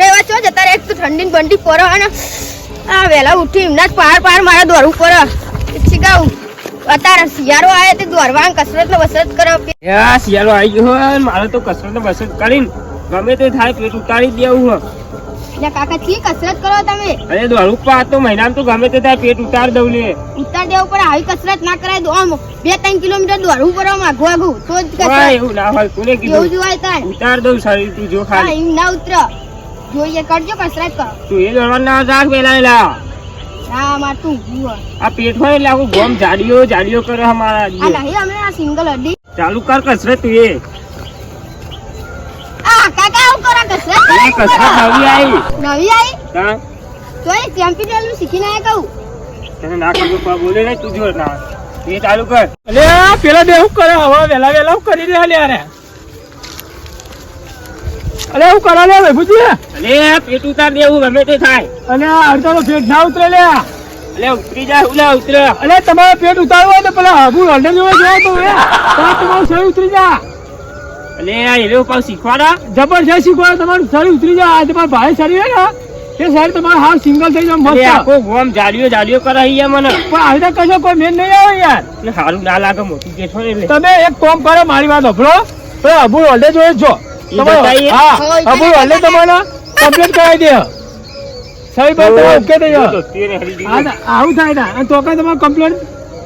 ઉઠે એવા છો? જતા રહે એક તો ઠંડી બંડી પર અને આ વહેલા ઉઠી એમના જ પાર પાર મારા દોડવું પડે શીખાવું અત્યારે શિયાળો આવે તે દોડવા કસરત ને વસરત કરો શિયાળો આવી ગયો મારે તો કસરત ને વસરત કરીને ગમે તે થાય પેટ ઉતારી દેવું હોય એટલે કાકા ઠીક કસરત કરો તમે. અરે દોડું પા તો મહિનામાં તો ગમે તે થાય પેટ ઉતાર દઉં લે. ઉતાર દેવું પડે આવી કસરત ના કરાય દો આમ બે ત્રણ કિલોમીટર દોડવું પડે આઘું આઘું. તો જ કસરત. એવું ના હોય કોને કીધું? જ હોય તાર. ઉતાર દઉં શરીર તું જો ખાલી. એમ ના ઉતર. જોઈએ કરજો કસરત કરો. તું એ દોડવા ના જાગ પેલા એલા. હા માર તું ગુવા આ પેટ હોય એટલે આખું ગોમ જાડીઓ જાડીઓ કરે અમારા આ નહીં અમે આ સિંગલ અડી ચાલુ કર કસરત તું એ. આ કાકા આવું કરો કસરત. કસરત નવી આવી નવી આવી હા? તો એ ચેમ્પિયન શીખીને આયા કહું. તને ના કહું પા બોલે ને તું જો ના. એ ચાલુ કર. અલે પેલા બે હું કરે હવે વેલા વેલા કરી રહ્યા લે અરે અલે હું કરા લે ભાઈ અરે પેટ ઉતાર દેવું ગમે તે થાય. અને અડધો પેટ ના ઉતરે લે. અરે ઉતરી જાય ઉલા ઉતરે. અરે તમારે પેટ ઉતારવું હોય તો પેલા હાબુ હંડે જોવા જાય તો તમારું શરીર ઉતરી જા. અને આ એલો પાછું શીખવાડા. જબરજસ્ત શીખવાડે તમારું શરીર ઉતરી જા. આ તમારું ભાઈ શરીર હે ને એ સાહેબ તમારે હાલ સિંગલ થઈ જાય મસ્ત. આખો ગોમ જાડીઓ જાડીઓ કરાઈ મને. પણ હાલ તો કશો કોઈ મેન નહીં આવે યાર. સારું ના લાગે મોટી કે છો તમે એક કોમ કરો મારી વાત અભળો તો અભુ હલ્લે હોય જો. બતાવીએ? હા. અબુ તો તમારે. કમ્પ્લીટ કરાવી દે. સાહેબ બાત તમે ઓકે થઈ જાવ આવું થાય ને. અને તો કઈ તમારે કમ્પ્લેટ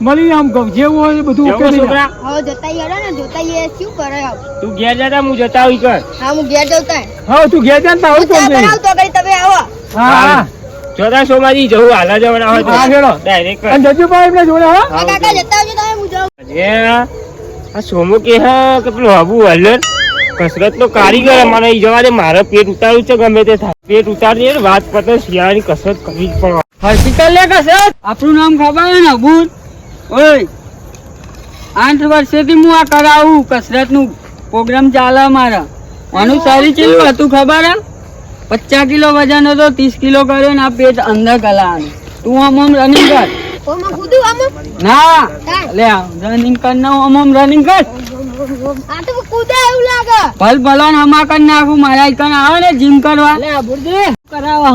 મળી આમ જેવું હોય બધું ઓકે થઈ જાય હવે જતા યાર ને જોતા એ શું કરે આવું તું ઘેર જતા હું જતા આવી કર હા હું ઘેર જઉં તાર. હા તું ઘેર જા ને તો હું બનાવું તો ઘડી તમે આવો. હા હા. જોતા સોમાજી જવું હાલા જવાના હોય તો. હા હેડો. ડાયરેક્ટ અને જજુભાઈ એમને જોડે હા? હા કાકા જતા આવજો તમે હું જાઉં. અરે આ સોમુ કે હા કે પેલું હબુ હલ્લર કસરત નો કારીગર મને જવા દે મારે પેટ ઉતારવું છે ગમે તે થાય. પેટ ઉતારી ને વાત પતે શિયાળાની કસરત કરવી જ પડે. હોસ્પિટલ લે કસરત? આપણું નામ ખબર હે ને અબુલ ઓય આઠ વર્ષેથી હું આ કરાવું કસરતનું પ્રોગ્રામ ચાલે મારા આનું સારી ચીજ હતું ખબર હે? પચાસ કિલો વજન હતો ત્રીસ કિલો કર્યો ને આ પેટ અંદર ગલાવાનું. તું આમ આમ રનિંગ કર. ઓ માં કૂદું આમ ના. લે રનિંગ કર ના આમ આમ રનિંગ કર. આ તો કૂદા એવું લાગે ભલ ભલો હમા કરી નાખું મારા એકન આવે ને જીમ કરવા. કરાવો?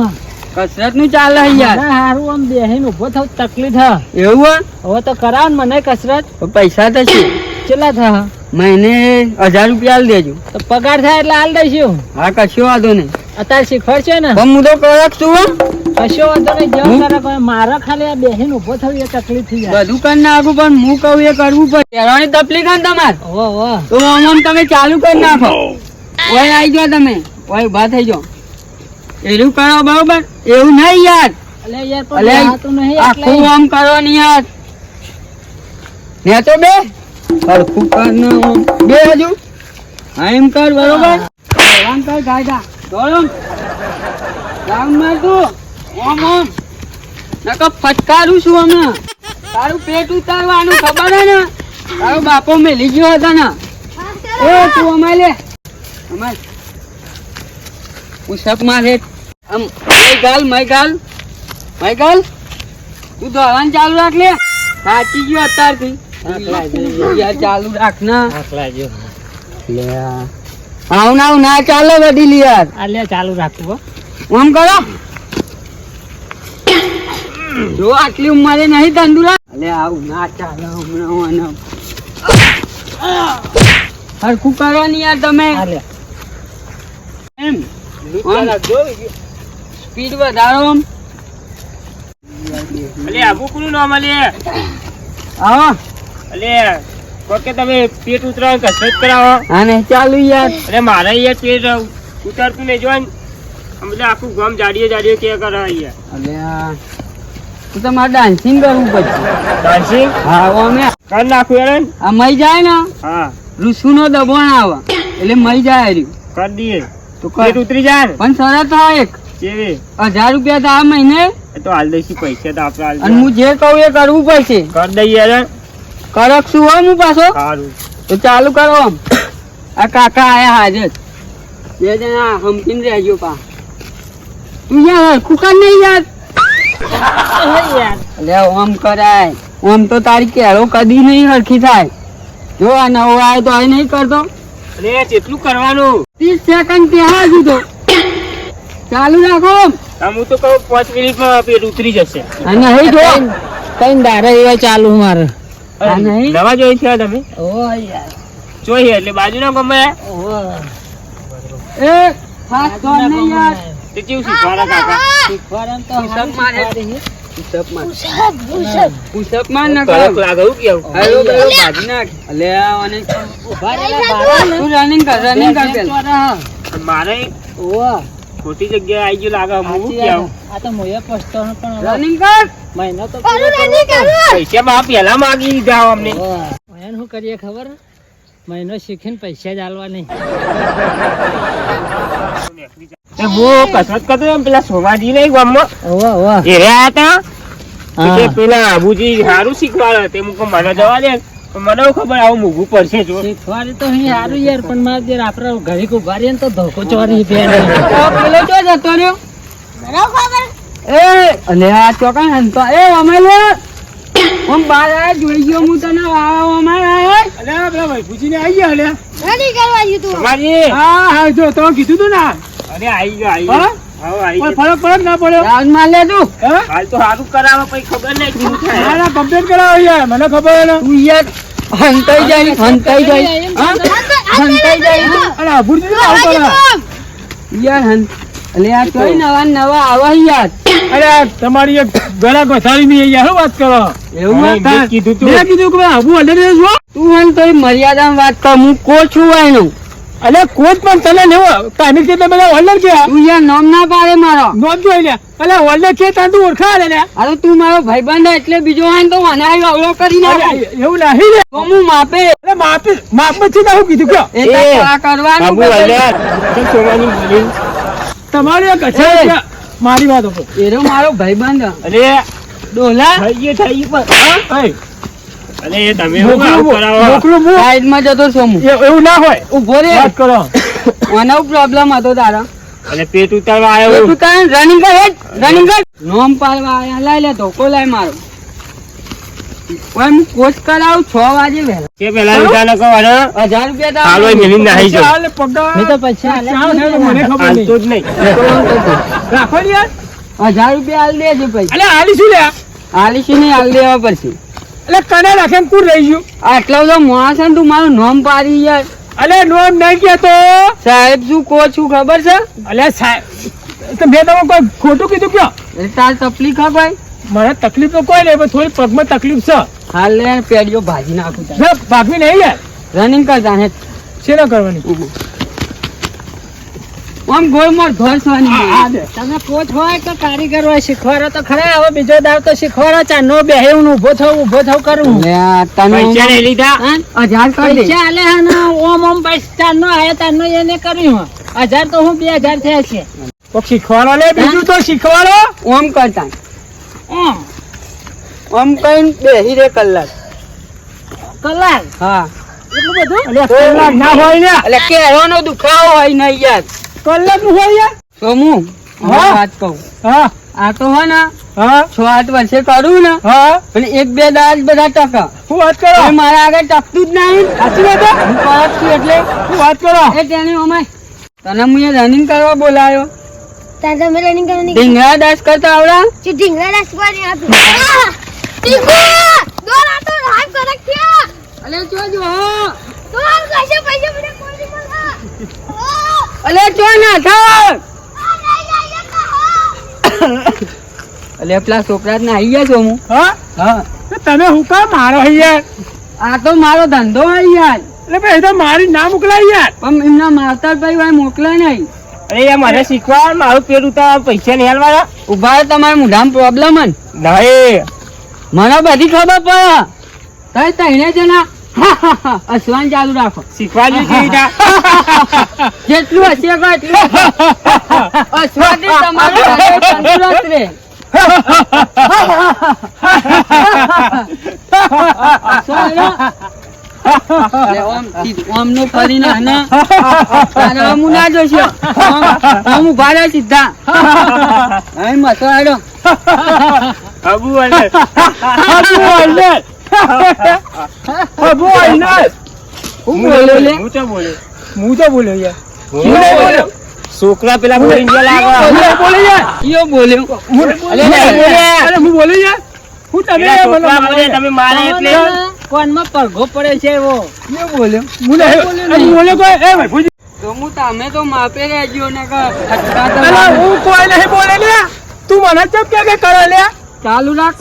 કસરતનું ચાલે યાર. હારું આમ બેહીને ઊભો થવું તકલીફ હા. એવું હવે તો કરાવ ને મને કસરત. પૈસા તો છે કેટલા થા મહિને હજાર રૂપિયા આલ દેજો. તો પગાર થાય એટલે આલ દઈશું. હા કશું વાંધો નહીં. અત્યારે શીખવાડશે ને? હું તો કડક છું. કશો વાંધો નહીં જેવું કરે કોઈ મારે ખાલી આ બેહીને ઊભો થવું એ તકલીફ થઈ જાય. બધું કરી નાખું પણ હું કહું એ કરવું પડે. પહેરવાની તકલીફ ને તમારે? ઓ ઓ તો આમ આમ તમે ચાલુ કરી નાખો. ઓય આવી જાઓ તમે. ઓય ઊભા થઈ જાઓ. એવું કરો બરોબર. એવું નહીં યાર. અલે યાર પણ અલે નહીં આખું આમ કરો ને યાર. ને તો બે. હરખું કર બે હજુ. હા એમ કર બરોબર. આમ કર ગાયદા દોડો રાઉન્ડ માર તું ઓમ ઓમ. ફટકારું છું અમે. તારું પેટ ઉતારવાનું ખબર હે ને? તારો બાપો મેલી ગયો હતો ને. એ તું અમાય લે. અમાય પુષપ મારે. આમ મય ગાલ મય ગાલ. મય ગાલ. તું દોડવાનું ચાલુ રાખ લે. સાચી ગયો અત્યારથી. યાર ચાલુ રાખ ના. આવું ના આવું ના ચાલે વડીલ યાર. આ લે ચાલુ રાખવું આમ કરો. જો આટલી ઉંમરે નહીં તંદુરસ્ત અલે આવું ના ચાલે હમણાં. હરખું કરો ને યાર તમે. આ લે એમ સ્પીડ વધારો અલે આબુ કોનું નામ અલે. આવો અલે કોકે તમે પેટ ઉતરાવો કસરત કરાવો. આને ચાલુ યાર. અરે મારે યાર પેટ ઉતરતું નહીં જોવા આમ આખું ગામ જાડીએ જાડીએ કે કરે અહીંયા. અલે આ. તો તમારે ડાન્સિંગ કરવું પડશે. ડાન્સિંગ હા અમે કર નાખું યાર આ મઈ જાય ને? હા. નો દબાણ આવે. એટલે મઈ જાય રહ્યું કર દઈએ. તો કર. ઉતરી જાય પણ શરત હા એક. કેવી? હજાર રૂપિયા તો આ મહિને. તો હાલ દઈશું પૈસા તો આપણે હાલ અને હું જે કહું એ કરવું પડશે. કર દઈએ યાર કરક શું હોય હું પાછો? સારું. તો ચાલુ કરો આમ. આ કાકા આયા હાજર. બે જણા હમકીને રહેજો પા. તું યાર કુકર નહીં યાર. લે ઓમ કરાય. ઓમ તો તારી કેળો કદી નહીં હરખી થાય. જો આ નવો આવે તો આ નહીં કરતો. અરે કેટલું કરવાનું? ત્રીસ સેકન્ડ ત્યાં હજુ તો ચાલુ રાખો હું તો કહું પાંચ મિનિટમાં પેટ ઉતરી જશે. અને હે જો. કઈ દારે એવા ચાલુ મારે. નવા જોઈ છે તમે? ઓ યાર. જોઈએ એટલે બાજુ ના ગમે. ઓ. એ ખાસ તો નહીં યાર. તે કેવું શીખવાના કાકા. શીખવાડે તો પુષપ મારે. પુષપ માર પુષપ માર ના કડક કરો કેવું? હેલો બેલો ભાજી નાખ. અલે અને ઊભા રહેલા ને. તું. રનિંગ કર રનિંગ કર પેલા. મારે ઓવા. ખોટી જગ્યાએ આવી ગયું લાગે હું કેવું? આ તો મોયે પછતાવાનો પણ રનિંગ કર. મહિનો તો પૈસા બાપ પેલા માગી દીધા અમને. પડે. શું કરીએ ખબર? મહિનો શીખીને પૈસા જ આલવા નહીં. તે હું કસરત કરતો એમ પેલા સોમાજી નહીં ગામમાં. ઓવા ઓવા એ રહ્યા હતા. એટલે પેલા આબુજી સારું શીખવાડે તે મુકો મને જવા દે. મને ખબર આવું મૂકવું પડશે જો. શીખવાડે તો અહીં સારું યાર પણ મારે જે આપણે ઘરે ઊભા રહીએ ને તો ધોકો ચોરી તો પેલો જો જતો રહ્યો? એ અને આ ચોકા ને તો એ અમેલો હું બાર આ જોઈ ગયો હું તને. આવો અમાર આ અલે પેલા ભાઈ પૂછીને આવી ગયા અલ્યા. નથી કરવા આવ્યું તું સોમાજી. હા હા જો તો કીધું તું ને અરે આવી ગયો આવી ગયો. હા? આવી ગયો. ફરક ફરક ના પડ્યો રાજ માર લે તું હાલ તો સારું કરાવે પછી ખબર નહીં શું થાય. ના કમ્પ્લીટ કરાવો યાર. મને ખબર ને. તું યાર હંતાઈ જાય હંતાઈ જાય. હંતાઈ જાય. અરે અભુરજી આવું કરે યાર હન અલે આ તોય નવા નવા આવા યાર. અરે તમારી એક ગળા ગોથારી ની યાર શું વાત કરો. એવું. કીધું તું. મેં કીધું કે આબુ અડે જો તું હન મર્યાદા મર્યાદામાં વાત કર હું કોચ છું એનું અલે કોચ પણ તને લેવો કેટલા બધા ઓર્ડર કે તું યાર નામ ના પાડે મારો. નોમ જોઈ લે. અલે ઓર્ડર છે તને તું ઓળખા લે અરે તું મારો ભાઈબંધ એટલે બીજો હોય તો મને આવી અવળો કરી ના એવું નહીં લે. તો હું માપે. અરે માપે માપ છે હું કીધું કે એ તો આ કરવાનું કે તમારી એક એ. અછત છે. મારી વાત હો એરો મારો ભાઈબંધ. હે. અરે ડોલા? થઈ ગયું થઈ ગયું પણ અરે તમે મોકલું મોકલું હું સાઈડમાં જતો છું એવું ના હોય. ઊભો રે વાત કરો. મને પ્રોબ્લેમ હતો તારા. અને પેટ ઉતારવા આવ્યો તું તારે રનિંગ કર હેડ રનિંગ કર નોમ પાડવા આયા લાય લે ધોકો લાય મારો. હું કોચ કરાવું છ વાગે વહેલા. કે પેલા અને હજાર રૂપિયા હાલો નાહી. હાલે પગા. મેં તો પૈસા આલ્યા જ નહીં. મને જ નહીં. રાખો યાર હજાર રૂપિયા હાલ દેજે અલે હાલી શું લે આલીશી નહીં હાલ દેવા પડશે. અલે કને રાખે ને કુર રહી ગયું? આટલો બધો માણસ છે ને તું મારું નોમ પાડી યાર. અલે નોમ નહીં કેતો સાહેબ શું કહો છું ખબર છે? અલે સાહેબ તો મેં તમે કોઈ ખોટું કીધું કયો? એટલે તાર તકલીફ હા ભાઈ? મને તકલીફ તો કોઈ નહીં પણ થોડી પગમાં તકલીફ છે. હાલ લે પેડીઓ ભાજી નાખું ના, ભાગવી નહીં યાર. રનિંગ કરતા હે. શેના ના કરવાની આમ ગોળ મોર તમે કોચ હોય કે કારીગર હોય શીખવાડો તો ખરા હવે બીજો દાવ તો શીખવાડો ચાનો બેહે હું ઊભો થવું ઊભો થવું કરું. તમે આ પૈસા લીધા. હજાર કરી પૈસા આલે હે ઓમ ઓમ પૈસા ચારનો આયા તારનો એને કર્યું હજાર તો હું બે હજાર થયા છે. કોક શીખવાડો લે બીજું તો શીખવાડો. ઓમ કરતા. ઓમ. ઓમ કઈ બેહી રે કલાક. કલાક? હા. એટલું બધું? ના હોય ને. એટલે કેળવાનો દુખાવો હોય નહીં યાર. કલાકનું હોય? યાર હું વાત કહું. હા. આ તો હે ને છ આઠ વર્ષે કરું ને અને એક બે દાળ બધા ટકા. શું વાત કરો? મારા આગળ ટકતું જ નહીં. સાચી વાત હું? પરત છું એટલે. શું વાત કરો? એ તેની અમાય તને હું રનિંગ કરવા બોલાયો. ત્યાં તમે રનિંગ કરવાની ઢીંગરા દાસ કરતા આવડા? જે ઢીંગલા નાસવાની આતું ટીકુ દોર આ તો હાથ કરક થયા. અલે જોજો તો કશે પૈસા મને કોઈ નહીં મળે અલે ચો ના થાવ અલે પેલા છોકરા ને આવી ગયા છો હું? હા? હા. તમે હું કામ મારો યાર? આ તો મારો ધંધો હોય યાર. એટલે ભાઈ તો મારી ના મોકલાય યાર. પણ એમના માસ્તર ભાઈ ભાઈ મોકલાય નહીં અરે યાર મને શીખવાડ મારું પેટ ઉતાર પૈસા નહીં હાલવાના. ઊભા તમારે તમારા પ્રોબ્લેમ જ. નહીં. મને બધી ખબર પડે. તઈ તઈને જણા હસવાનું ચાલુ રાખો. રીતે જેટલું હશે એટલું તમારું તંદુરસ્ત રહે. સીધું, અબુ અલ્લે અબુ અલ્લે અબુ અલ્લે હું બોલ્યો લે? હું તો બોલ્યો હું તો બોલ્યો યાર. બોલ્યો? છોકરા પેલા ફરી ગયા લાગે બોલે ઈયો બોલ્યો. અલે નહીં બોલ્યા. અરે હું બોલી યાર. હું તમે મારે એટલે? કોનમાં પડે છે એવો? બોલ્યો હું નહીં- બોલ્યો કોઈ, એ ભાઈ, ભુજી. તો હું તમે તો માપે રહેજો ને કે હું કોઈ નહીં બોલે લ્યા. તું મને ચપ કે કે કરે લ્યા? ચાલુ રાખ.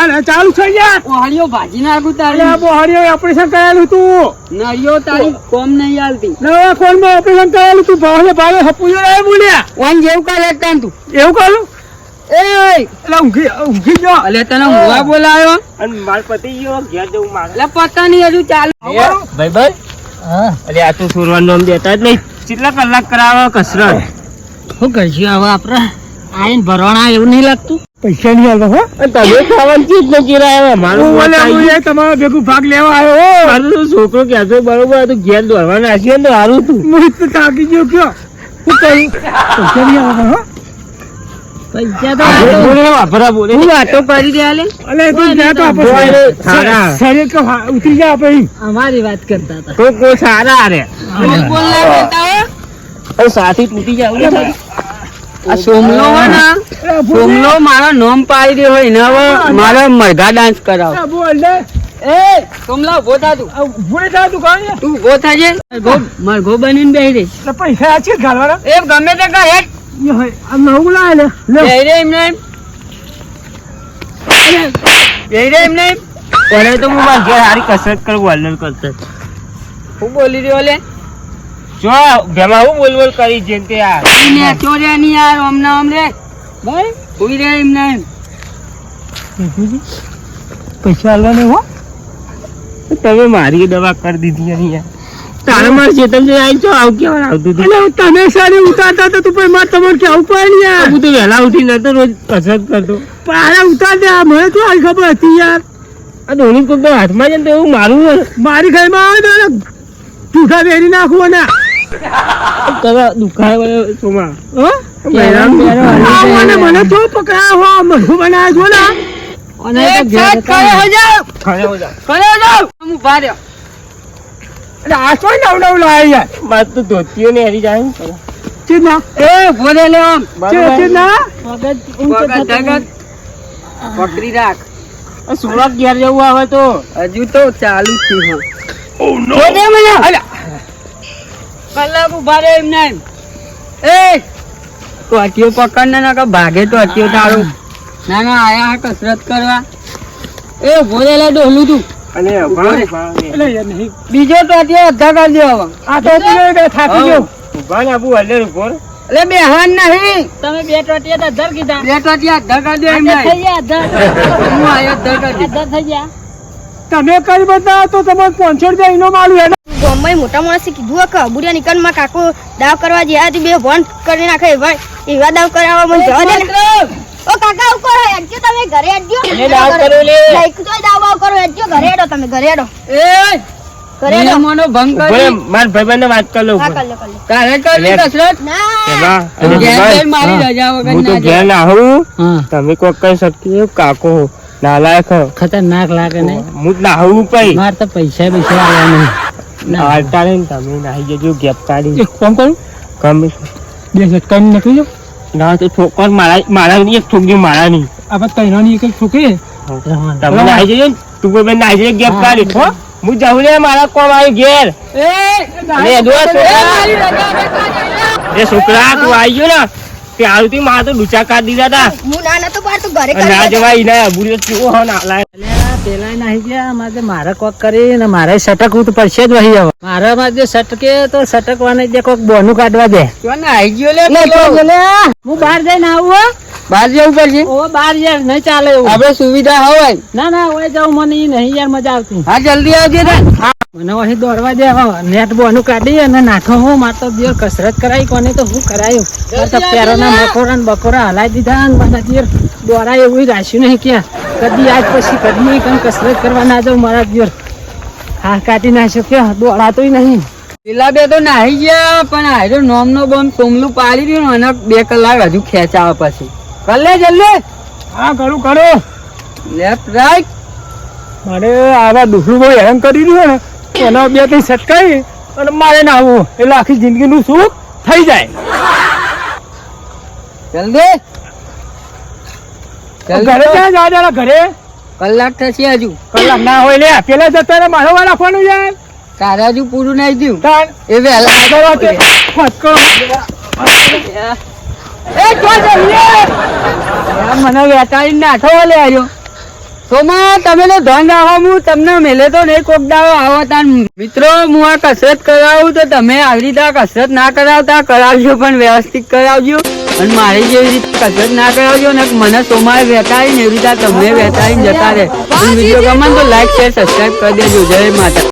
અરે ચાલુ થઈ ગયા. બોહાડીઓ ભાજી નાખું તારે. આ બોહાડીઓ ઓપરેશન કરેલું તું. નળીઓ તારી કોમ નહીં આલતી નવા ખોલમાં ઓપરેશન કરેલું તું. ભાવે ભાવે હપુયો રહે બોલ્યા. ઓન જેવું કાલે તાન તું. એવું કરું? એ એટલે ઊંઘી ઊંઘી ગયો. અલે તને હુવા બોલાયો? અને માર પતિ ગયો ઘેર જવું મારે. એટલે પતા નહીં હજુ ચાલુ. ભાઈ ભાઈ. હા. અરે આ તું સુરવાનું નામ દેતા જ નહીં. કેટલા કલાક કરાવો કસરત? શું કરશું હવે આપણે? આઈને ભરવાના એવું નહીં લાગતું? પૈસા નહીં આવતા હો. તમે ખાવાનું ચીજ ન કિરાય મારું તમારો ભેગું ભાગ લેવા આવ્યો મારું તો છોકરો કહેતો બરોબર હતું ઘેર દોડવા નાખ્યો ને તો હારું તું. હું તો થાકી ગયો કયો? પૈસા નહીં આવતા હો. પૈસા તો વાપરા બોલે. હું વાતો કરી દે આલે. અલે તું જા તો આપણે શરીર તો હા- ઉતરી જા આપણે અમારી વાત કરતા હતા. તો કોઈ સારા રે. બોલ બોલ બોલતા હો. સાથી તૂટી જાય આ સોમલો હોય ને સોમલો મારો નોમ પાડી દે હોય ને હવે મારે મરઘા ડાન્સ કરાવ. બોલ ને. એ સોમલા ઊભો થા તું. તું તું ઊભો થાજે મરઘો મરઘો બનીને બેહી રે. પૈસા આ છે ઘાલવાના એ ગમે તે કર હેટ આ નવું લાવે લે લે બેહી રે એમને એમ. બેહી રે એમને એમ. તો હું મારા ઘેર હારી કસરત કરું વલણ કરતો હું બોલી રહ્યો લે. જો ભેમા હું બોલ બોલ કરી જેમ તે આ. ને ચોર્યા ની યાર ઓમના ઓમ રે. ભાઈ ઉઈ રે એમને એમ. પૈસા આલવા ને હો. તમે મારી દવા કરી દીધી અહીં યાર. તારા મારે ચેતન જે આવી છો આવું કેવા આવતું હતું? એટલે તમે સારી ઉતારતા તો તું પણ મારે તમારે કેવું પડે યાર? હું તો વહેલા ઉઠી નતો રોજ કસરત કરતો. પણ આને ઉતારતા આ મને તો આવી ખબર હતી યાર. આ ધોની કોઈ તો હાથમાં છે ને તો એવું મારું મારી ઘરમાં આવે તો જૂઠા વેરી નાખવું ને કરા દુખાય સોમાં. મને મને તો પકડાયો હો બનાવ્યો છો ને. અને એક તો ઘેર સાથ હતા ખડે ને. હો જાઓ ખરે હો જા ખડે હો જાઓ હું ઊભા રહ્યો આ શું નવ નવ લાવે યાર. મારે તો ધોતીઓ ને હરી જાય ચીના એ ઊભો લે આમ. ચીના મગજ ઊંચો વગર થતો ધગત પકડી રાખ. સુરત ઘેર જવું આવે તો. હજુ તો ચાલુ જ થયું કલાક ઊભા રે એમને એમ. એ ટોટીઓ પકડ ને નકર ભાગે ટોટીઓ તારું. ના ના આયા કસરત કરવા. એ ઊભો રે ડોલું તું. અને ઊભો રે. એટલે યાર નહીં. બીજો તો અડધા અધા કરજો હવે. આ તો થાકી ગયો. ઊભા ને આબુ હલે ઊભો રે. એટલે બેહવાન નહીં. તમે બે ટોટિયા તો અધર કીધા. બે ટોટીઓ અડધા કરી દો એમને. થઈ ગયા અધર હું આયો અડધા કરી અધર થઈ ગયા. તમે કરી બતાવો તો તમારે પાંચસો રૂપિયા એનો માલું ગામમાં મોટા માણસે કીધું કે બુડિયા નીકળમાં કાકો દાવ કરવા જ્યાં હતી બે ભણ કરી નાખે એવા એવા દાવ કરાવવા મને જવા દે ઓ કાકા કરો હેડજો તમે ઘરે અડજો મને દાવ કરો લે. લાઈક તો દાવ કરો અડજો ઘરે અડો તમે ઘરે અડો એ! ઘરે હેડો. નિયમોનો ભંગ કરી. મારા ભાઈબંધને વાત કરી લઉં હા કર લે કર લે. તારે કરવી એટલે- કસરત ના. એમાં અને ઘેર ભાઈ, જઈને મારી રજા વગર હું તો ઘેર ના આવું તમે કોઈ કઈ શકતી કાકો નાલાયક ખતરનાક લાગે ને હું જ ના પઈ મારે તો પૈસા પૈસા આવ્યા નહીં. હાલતા ને તમે નાહી જજો ગેપ કાઢી એક કરું? ગમે બે ઝટકા નીકળી જાવ ના તો ઠોકર મારા મારા ની એક ઠોકી મારા ની આપણે તૈનાની એક જ તમે નાહી જજો તું કોઈ બેન નાહી જજો ગેપ કાઢી હો. હું જાઉં લે મારા કોમ આવી ઘેર. એ છોકરા. તું આવી ગયો ને. ત્યારથી મારા તો ડૂચા કાઢી દીધા હતા. હું ના નતો પાડતો ઘરે ના કરી જવાય ઈના અબુરી કેવો હો નાલાયક પેલા નાહી ગયા મારે મારે કોક કરી ને મારે સટકવું તો પડશે જ વહી હવે મારા માં જે સટકે તો સટકવાને જે કોક બોનું કાઢવા દે જો ને આઈ ગયો લે. હું બહાર જઈને આવું. બહાર જવું પડશે? ઓ બહાર યાર નહીં ચાલે એવું. આપણે સુવિધા હોય. ના ના ઓય જાઉં મને ઈ નહીં યાર મજા આવતી. હા જલ્દી આવજે ને. મને અહીં દોડવા દે નેટ બોનું કાઢી અને નાખો હું માર તો દિયર કસરત કરાવી કોને તો હું કરાયું. તો પેરોના મકોરા ને. બકોરા હલાઈ દીધા અને મારા દિયર દોડાય એવું રાખ્યું નહીં ક્યાં. કદી આજ પછી કદી કઈ કસરત કરવા ના જાઉં મારા દિયર. હા કાઢી નાખ્યો શક્યો દોડાતોય નહીં. પેલા બે તો નાહી ગયા પણ આજે નોમ નો બોમ સોમલું પાડી રહ્યું અને બે કલાક હજુ ખેંચાવા પછી. કર લે જલ્દી. હા કરું કરું. લેફ્ટ રાઈટ મારે આવા દુસરું બહુ હેરાન કરી રહ્યું ને એના બે ત્રણ સટકાવી અને મારે ના આવું. એટલે આખી જિંદગીનું સુખ થઈ જાય. જલ્દી. ઘરે ક્યાં જવા દેલા ઘરે? કલાક થશે હજુ. કલાક ના હોય લે પેલા જતા મારો વાર રાખવાનું યાર તારે હજુ પૂરું નહીં થયું. એ વહેલા મને વેટાડી નાઠો લે આવ્યો સોમા તમે તો ધન રાખો હું તમને મેલે તો નહીં કોક દાવો આવો તાન. મિત્રો હું આ કસરત કરાવું તો તમે આવી રીતે કસરત ના કરાવતા કરાવજો પણ વ્યવસ્થિત કરાવજો. અને મારી જેવી રીતે કસરત ના કરાવજો ને મને સોમાએ ને એવી રીતે તમને વેટાડીને જતા રહે. વીડિયો ગમે તો લાઈક શેર સબસ્ક્રાઈબ કરી દેજો. જય માતા